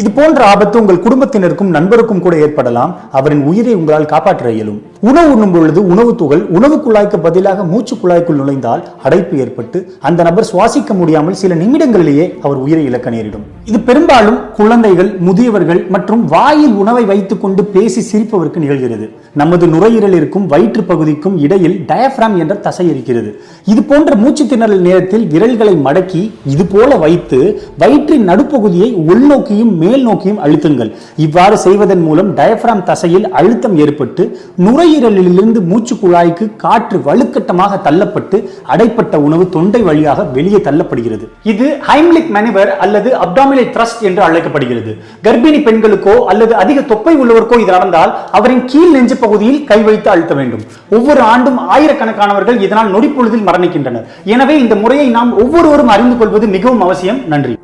இது போன்ற ஆபத்து உங்கள் குடும்பத்தினருக்கும் நண்பருக்கும் கூட ஏற்படலாம். அவரின் உயிரை உங்களால் காப்பாற்ற இயலும். உணவு உண்ணும் பொழுது உணவு துகள் உணவு குழாய்க்கு பதிலாக மூச்சு குழாய்க்குள் நுழைந்தால் அடைப்பு ஏற்பட்டு அந்த நபர் சுவாசிக்க முடியாமல் சில நிமிடங்களிலேயே அவர் உயிரை இழக்க நேரிடும். இது பெரும்பாலும் குழந்தைகள் முதியவர்கள் மற்றும் வாயில் உணவை வைத்துக் கொண்டு பேசி சிரிப்பவருக்கு நிகழ்கிறது. நமது நுரையீரலிற்கும் வயிற்று பகுதிக்கும் இடையில் டயப்ராம் என்ற தசை இருக்கிறது. இது போன்ற மூச்சு திணறல் நேரத்தில் விரல்களை மடக்கி இது போல வைத்து வயிற்றின் நடுப்பகுதியை உள்நோக்கியும் மேல் நோக்கியும் அழுத்துங்கள். இவ்வாறு செய்வதன் மூலம் டயப்ராம் தசையில் அழுத்தம் ஏற்பட்டு நுரையீரலிலிருந்து மூச்சு குழாய்க்கு காற்று வலுக்கட்டமாக தள்ளப்பட்டு அடைப்பட்ட உணவு தொண்டை வழியாக வெளியே தள்ளப்படுகிறது. இது ஹைம்லிக் மேனிவர் அல்லது அப்டாமிலை த்ரஸ்ட் என்று அழைக்கப்படுகிறது. கர்ப்பிணி பெண்களுக்கோ அல்லது அதிக தொப்பை உள்ளவருக்கோ இது நடந்தால் அவரின் கீழ் நெஞ்சு பகுதியில் கை வைத்து அழுத்த வேண்டும். ஒவ்வொரு ஆண்டும் ஆயிரக்கணக்கானவர்கள் இதனால் நொடிப்பொழுதில் மரணிக்கின்றனர். எனவே இந்த முறையை நாம் ஒவ்வொருவரும் அறிந்து கொள்வது மிகவும் அவசியம். நன்றி.